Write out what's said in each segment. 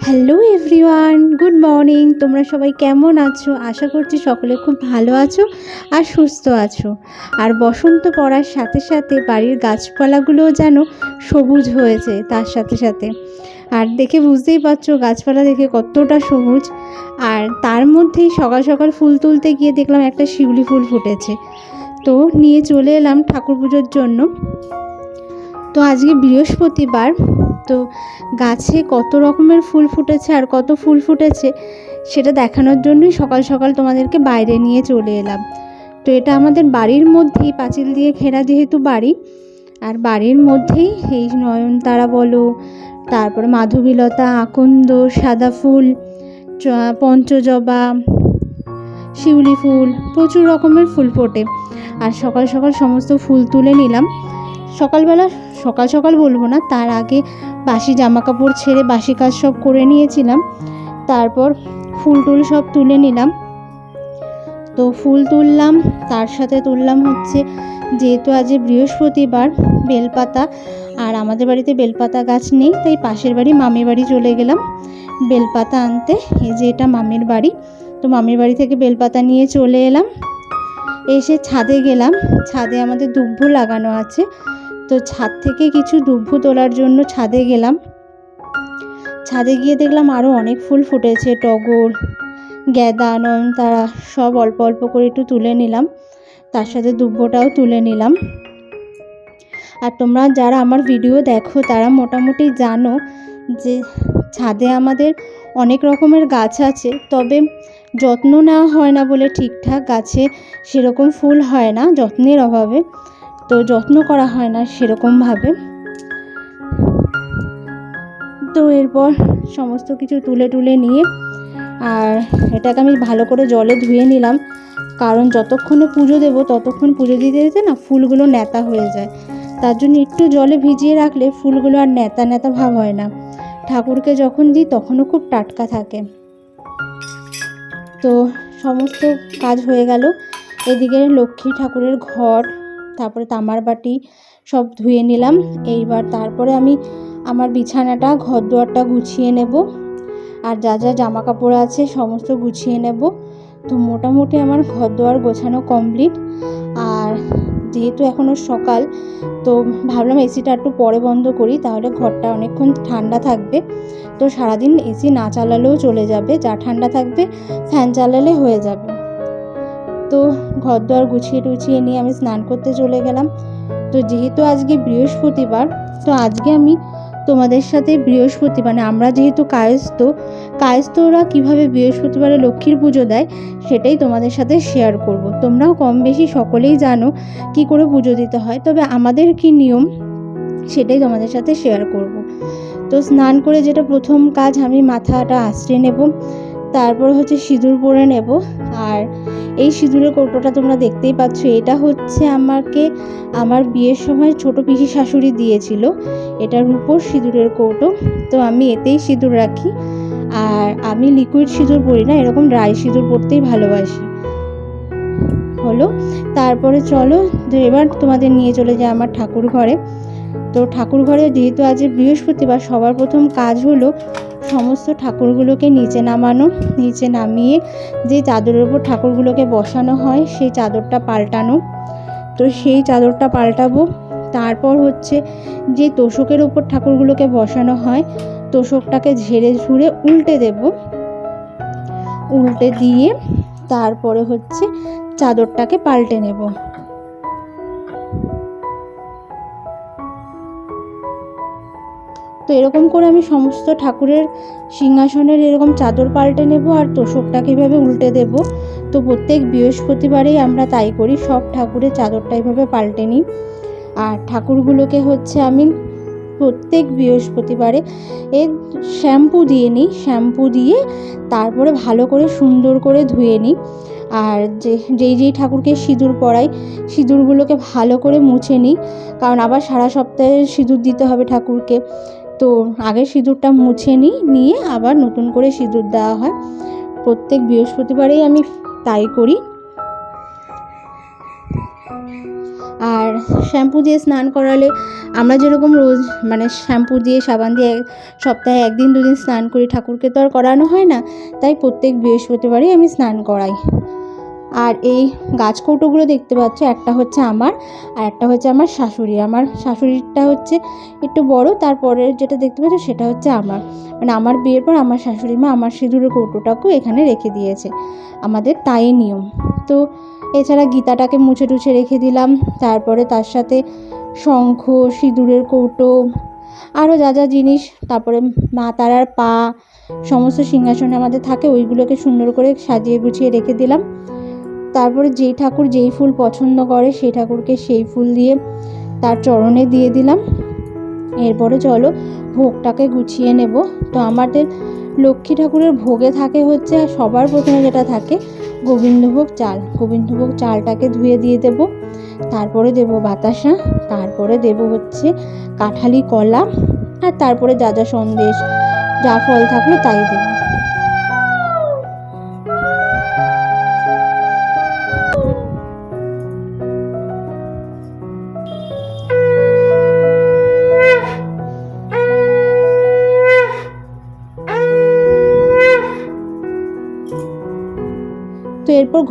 Hello everyone good morning তোমরা সবাই কেমন আছো? আশা করছি সকলে খুব ভালো আছো আর সুস্থ আছো। আর বসন্ত পড়ার সাথে সাথে বাড়ির গাছপালাগুলোও যেন সবুজ হয়েছে তার সাথে সাথে। আর দেখে বুঝতেই পারছ, গাছপালা দেখে কতটা সবুজ। আর তার মধ্যেই সকাল সকাল ফুল তুলতে গিয়ে দেখলাম একটা শিউলি ফুল ফুটেছে। তো নিয়ে চলে এলাম ঠাকুর পুজোর জন্য। তো আজকে বৃহস্পতিবার তো গাছে কত রকমের ফুল ফুটেছে আর কত ফুল ফুটেছে সেটা দেখানোর জন্যই সকাল সকাল তোমাদেরকে বাইরে নিয়ে চলে এলাম। তো এটা আমাদের বাড়ির মধ্যেই পাঁচিল দিয়ে ঘেরা যেহেতু বাড়ি, আর বাড়ির মধ্যেই এই নয়নতারা বলো, তারপরে মাধবীলতা, আকন্দ, সাদা ফুল পঞ্চজবা, শিউলি ফুল, প্রচুর রকমের ফুল ফোটে। আর সকাল সকাল সমস্ত ফুল তুলে নিলাম। সকালবেলা সকাল সকাল বলব না, তার আগে বাসি জামা কাপড় ছেড়ে বাসি কাজ সব করে নিয়েছিলাম। তারপর ফুল টুল সব তুলে নিলাম। তো ফুল তুললাম, তার সাথে তুললাম হচ্ছে যেহেতু আজ বৃহস্পতিবার, বেলপাতা, আর আমাদের বাড়িতে বেলপাতা গাছ নেই, তাই পাশের বাড়ি মামির বাড়ি চলে গেলাম বেলপাতা আনতে। এই যে এটা মামির বাড়ি, তো মামির বাড়ি থেকে বেলপাতা নিয়ে চলে এলাম। এসে ছাদে গেলাম, ছাদে আমাদের দুব্বু লাগানো আছে। তো ছাদ থেকে কিছু দুব্বু তোলার জন্য ছাদে গেলাম। ছাদে গিয়ে দেখলাম আরও অনেক ফুল ফুটেছে, টগর, গ্যাদা, নয়নতারা, সব অল্প অল্প করে একটু তুলে নিলাম। তার সাথে দুব্বটাও তুলে নিলাম। আর তোমরা যারা আমার ভিডিও দেখো, তারা মোটামুটি জানো যে ছাদে আমাদের অনেক রকমের গাছ আছে, তবে যত্ন নেওয়া হয় না বলে ঠিকঠাক গাছে সেরকম ফুল হয় না যত্নের অভাবে। তো যত্ন করা হয় না সেরকমভাবে। তো এরপর সমস্ত কিছু তুলে তুলে নিয়ে, আর এটাকে আমি ভালো করে জলে ধুয়ে নিলাম। কারণ যতক্ষণে পুজো দেবো ততক্ষণ পুজো দিতে দিতে না ফুলগুলো নেতা হয়ে যায়। তার জন্য একটু জলে ভিজিয়ে রাখলে ফুলগুলো আর নেতা নেতা ভাব হয় না। ঠাকুরকে যখন দিই তখনও খুব টাটকা থাকে। তো সমস্ত কাজ হয়ে গেল। এদিকে লক্ষ্মী ঠাকুরের ঘর তারপরে তামার বাটি সব ধুয়ে নিলাম। এইবার তারপরে আমি আমার বিছানাটা ঘর দুয়ারটা গুছিয়ে নেব। আর যা যা জামা কাপড় আছে সমস্ত গুছিয়ে নেব। তো মোটামুটি আমার ঘর দুয়ার গোছানো কমপ্লিট। আর যেহেতু এখনও সকাল তো ভাবলাম এসিটা একটু পরে বন্ধ করি তাহলে ঘরটা অনেকক্ষণ ঠান্ডা থাকবে। তো সারাদিন এসি না চালালেও চলে যাবে যা ঠান্ডা থাকবে ফ্যান চালালে হয়ে যাবে। তো ঘর দর গুছিয়ে টুছিয়ে নিয়ে আমি স্নান করতে চলে গেলাম। তো যেহেতু আজকে বৃহস্পতিবার, তো আজকে আমি তোমাদের সাথে বৃহস্পতি মানে আমরা যেহেতু কায়স্থ, কায়স্থরা কীভাবে বৃহস্পতিবারে লক্ষ্মীর পুজো দেয় সেটাই তোমাদের সাথে শেয়ার করব। তোমরাও কম বেশি সকলেই জানো কি করে পুজো দিতে হয়, তবে আমাদের কি নিয়ম সেটাই তোমাদের সাথে শেয়ার করব। তো স্নান করে যেটা প্রথম কাজ আমি মাথাটা আশ্রে নেব, তারপর হচ্ছে সিঁদুর পরে নেব, আর এই সিঁদুরের কৌটোটা তোমরা দেখতেই পাচ্ছ, এটা হচ্ছে আমাকে আমার বিয়ের সময় ছোট পিসি শাশুড়ি দিয়েছিল। এটা রূপোর সিঁদুরের কৌটো। তো আমি এতেই সিঁদুর রাখি। আর আমি লিকুইড সিঁদুর পরি না, এরকম ড্রাই সিঁদুর পরতেই ভালোবাসি। হলো? তারপরে চলো এবার তোমাদের নিয়ে চলে যায় আমার ঠাকুর ঘরে তো ঠাকুর ঘরে যেহেতু আজ বৃহস্পতিবার, সবার প্রথম কাজ হলো সমস্ত ঠাকুরগুলোকে নিচে নামানো, নিচে নামিয়ে যে চাদরের উপর ঠাকুরগুলোকে বসানো হয়, সেই চাদরটা পাল্টানো। তো সেই চাদরটা পাল্টাবো। তারপর হচ্ছে যে তোষকের উপর ঠাকুরগুলোকে বসানো হয়, তোষকটাকে ঝেড়ে ঝুড়ে উল্টে দেব। উল্টে দিয়ে তারপরে হচ্ছে চাদরটাকে পাল্টে নেব। তো এরকম করে আমি সমস্ত ঠাকুরের সিংহাসনের এরকম চাদর পাল্টে নেব আর তোষকটাকে এভাবে উল্টে দেব। তো প্রত্যেক বৃহস্পতিবারেই আমরা তাই করি, সব ঠাকুরের চাদরটা এভাবে পাল্টে নিই। আর ঠাকুরগুলোকে হচ্ছে আমি প্রত্যেক বৃহস্পতিবারে এ শ্যাম্পু দিয়ে নিই, শ্যাম্পু দিয়ে তারপরে ভালো করে সুন্দর করে ধুয়ে নিই। আর যে, যেই যেই ঠাকুরকে সিঁদুর পরাই, সিঁদুরগুলোকে ভালো করে মুছে নিই। কারণ আবার সারা সপ্তাহে সিঁদুর দিতে হবে ঠাকুরকে। তো আগে সিঁদুরটা মুছে নিই, নিয়ে আবার নতুন করে সিঁদুর দেওয়া হয়। প্রত্যেক বৃহস্পতিবারেই আমি তাই করি। আর শ্যাম্পু দিয়ে স্নান করালে আমরা যেরকম রোজ মানে শ্যাম্পু দিয়ে সাবান দিয়ে সপ্তাহে একদিন দুদিন স্নান করি, ঠাকুরকে তো আর করানো হয় না, তাই প্রত্যেক বৃহস্পতিবারই আমি স্নান করাই। আর এই গাছ কৌটোগুলো দেখতে পাচ্ছ, একটা হচ্ছে আমার আর একটা হচ্ছে আমার শাশুড়ি। আমার শাশুড়িরটা হচ্ছে একটু বড়, তারপরে যেটা দেখতে পাচ্ছ সেটা হচ্ছে আমার। মানে আমার বিয়ের পর আমার শাশুড়ি মা আমার সিঁদুরের কৌটোটাকেও এখানে রেখে দিয়েছে। আমাদের তাই নিয়ম। তো এছাড়া গীতাটাকে মুছে টুছে রেখে দিলাম, তারপরে তার সাথে শঙ্খ, সিঁদুরের কৌটো, আরও যা যা জিনিস, তারপরে মা তারার পা, সমস্ত সিংহাসনে আমাদের থাকে, ওইগুলোকে সুন্দর করে সাজিয়ে গুছিয়ে রেখে দিলাম। তারপরে যেই ঠাকুর যেই ফুল পছন্দ করে সেই ঠাকুরকে সেই ফুল দিয়ে তার চরণে দিয়ে দিলাম। এরপরে চলো ভোগটাকে গুছিয়ে নেব। তো আমাদের লক্ষ্মী ঠাকুরের ভোগে থাকে হচ্ছে সবার প্রথমে যেটা থাকে গোবিন্দভোগ চাল। গোবিন্দভোগ চালটাকে ধুয়ে দিয়ে দেব। তারপরে দেব বাতাসা। তারপরে দেব হচ্ছে কাঁঠালি কলা। আর তারপরে যা যা সন্দেশ, যা ফল থাকল তাই দেবো।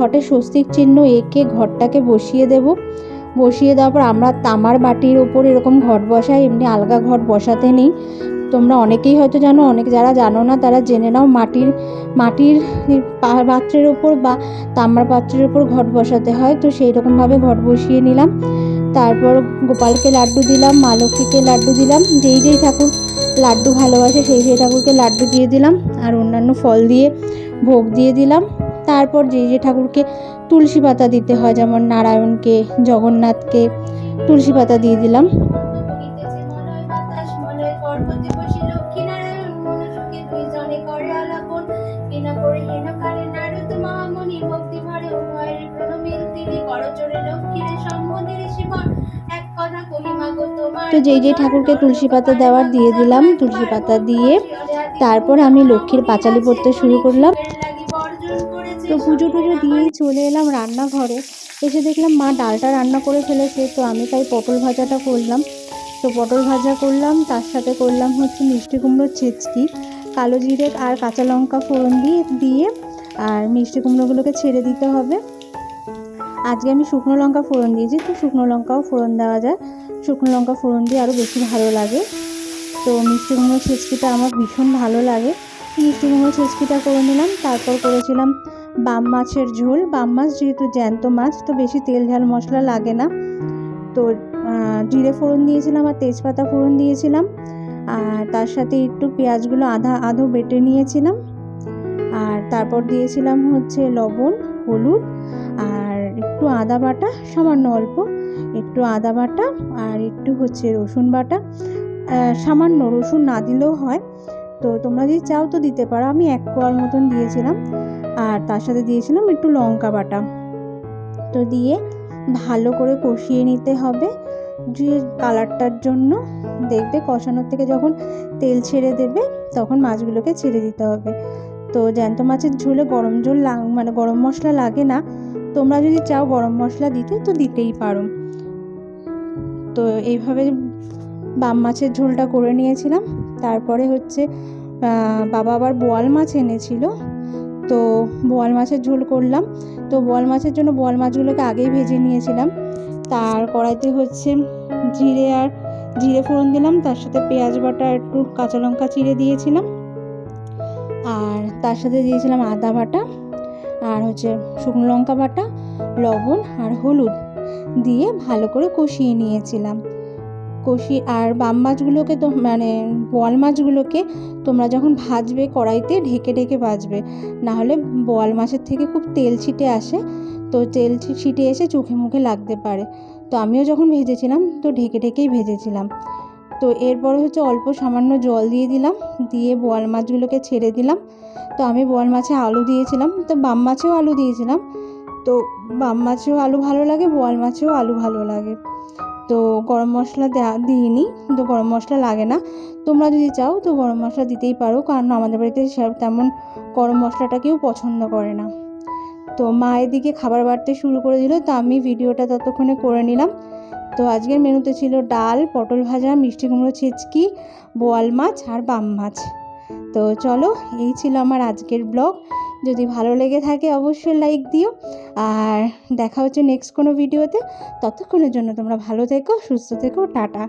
ঘটে স্বস্তিক চিহ্ন এঁকে ঘরটাকে বসিয়ে দেব। বসিয়ে দেওয়ার পর আমরা তামার বাটির ওপর এরকম ঘট বসাই, এমনি আলগা ঘট বসাতে নেই। তোমরা অনেকেই হয়তো জানো, অনেক যারা জানো না, তারা জেনে নাও মাটির মাটির পাত্রের ওপর বা তামার পাত্রের ওপর ঘট বসাতে হয়। তো সেই রকমভাবে ঘট বসিয়ে নিলাম। তারপর গোপালকে লাড্ডু দিলাম, মা লক্ষ্মীকে লাড্ডু দিলাম। যেই যেই ঠাকুর লাড্ডু ভালোবাসে, সেই সেই ঠাকুরকে লাড্ডু দিয়ে দিলাম। আর অন্যান্য ফল দিয়ে ভোগ দিয়ে দিলাম। তারপর যে যে ঠাকুরকে তুলসী পাতা দিতে হয়, যেমন নারায়ণকে, জগন্নাথকে, তুলসী পাতা দিয়ে দিলাম। তো যেই যেই ঠাকুরকে তুলসী পাতা দেওয়ার দিয়ে দিলাম, তুলসী পাতা দিয়ে, তারপর আমি লক্ষ্মীর পাঁচালি পড়তে শুরু করলাম। তো পুজো টুজো দিয়েই চলে এলাম রান্নাঘরে। এসে দেখলাম মা ডালটা রান্না করে ফেলেছে, তো আমি তাই পটল ভাজাটা করলাম। তো পটল ভাজা করলাম, তার সাথে করলাম হচ্ছে মিষ্টি কুমড়োর ছেচকি, কালো জিরে আর কাঁচা লঙ্কা ফোড়ন দিয়ে দিয়ে আর মিষ্টি কুমড়োগুলোকে ছেড়ে দিতে হবে। আজকে আমি শুকনো লঙ্কা ফোড়ন দিয়েছি, তো শুকনো লঙ্কাও ফোড়ন দেওয়া যায়। শুকনো লঙ্কা ফোড়ন দিয়ে আরও বেশি ভালো লাগে। তো মিষ্টি কুমড়ো ছেচকিটা আমার ভীষণ ভালো লাগে। মিষ্টি কুমড়ো ছেচকিটা করে নিলাম, তারপর করেছিলাম বাম মাছের ঝোল। বাম মাছ যেহেতু জ্যান্ত মাছ, তো বেশি তেল ঝাল মশলা লাগে না। তো জিরে ফোড়ন দিয়েছিলাম আর তেজপাতা ফোড়ন দিয়েছিলাম। আর তার সাথে একটু পেঁয়াজগুলো আধা, আধো বেটে নিয়েছিলাম। আর তারপর দিয়েছিলাম হচ্ছে লবণ, হলুদ, আর একটু আদা বাটা, সামান্য অল্প। একটু আদা বাটা আর একটু হচ্ছে রসুন বাটা। সামান্য রসুন না দিলেও হয়। তো তোমরা যদি চাও তো দিতে পারো। আমি এক কোয়ার মতন দিয়েছিলাম। আর তার সাথে দিয়েছিলাম একটু লঙ্কা বাটা। তো দিয়ে ভালো করে কষিয়ে নিতে হবে যে কালারটার জন্য। দেখবে কষানোর থেকে যখন তেল ছেড়ে দেবে, তখন মাছগুলোকে ছেড়ে দিতে হবে। তো জ্যান্ত মাছের ঝোলে গরম জল লাগ মানে গরম মশলা লাগে না। তোমরা যদি চাও গরম মশলা দিতে, তো দিতেই পারো। তো এইভাবে বাম মাছের ঝোলটা করে নিয়েছিলাম। তারপরে হচ্ছে বাবা আবার বোয়াল মাছ এনেছিল। তো বোয়াল মাছের ঝোল করলাম। তো বোয়াল মাছের জন্য বোয়াল মাছগুলোকে আগেই ভেজে নিয়েছিলাম। তার কড়াইতে হচ্ছে জিরে আর জিরে ফোড়ন দিলাম। তার সাথে পেঁয়াজ বাটা একটু কাঁচা লঙ্কা চিড়ে দিয়েছিলাম। আর তার সাথে দিয়েছিলাম আদা বাটা আর হচ্ছে শুকনো লঙ্কা বাটা, লবণ আর হলুদ দিয়ে ভালো করে কষিয়ে নিয়েছিলাম। কষি আর বাম মাছগুলোকে তো মানে বোয়াল মাছগুলোকে তোমরা যখন ভাজবে কড়াইতে ঢেকে ঢেকে ভাজবে, নাহলে বোয়াল মাছের থেকে খুব তেল ছিটে আসে, তো তেল ছিটে এসে চোখে মুখে লাগতে পারে। তো আমিও যখন ভেজেছিলাম, তো ঢেকে ঢেকেই ভেজেছিলাম। তো এরপরে হচ্ছে অল্প সামান্য জল দিয়ে দিলাম, দিয়ে বোয়াল মাছগুলোকে ছেড়ে দিলাম। তো আমি বোয়াল মাছে আলু দিয়েছিলাম, তো বাম মাছেও আলু দিয়েছিলাম। তো বাম মাছেও আলু ভালো লাগে বোয়াল মাছেও আলু ভালো লাগে। তো গরম মশলা দিইনি, তো গরম মশলা লাগে না। তোমরা যদি চাও তো গরম মশলা দিতেই পারো, কারণ আমাদের বাড়িতে সে- তেমন গরম মশলাটা কেউ পছন্দ করে না। তো মা এদিকে খাবার বাড়তে শুরু করে দিল, তো আমি ভিডিওটা ততক্ষণে করে নিলাম। তো আজকের মেনুতে ছিল ডাল, পটল ভাজা, মিষ্টি কুমড়ো, ছেচকি, বোয়াল মাছ আর বাম মাছ। তো চলো, এই ছিল আমার আজকের ব্লগ। যদি ভালো লেগে থাকে অবশ্যই লাইক দিও। আর দেখা হচ্ছে নেক্সট কোনো ভিডিওতে ততক্ষণের জন্য তোমরা ভালো থেকো, সুস্থ থেকো, টাটা।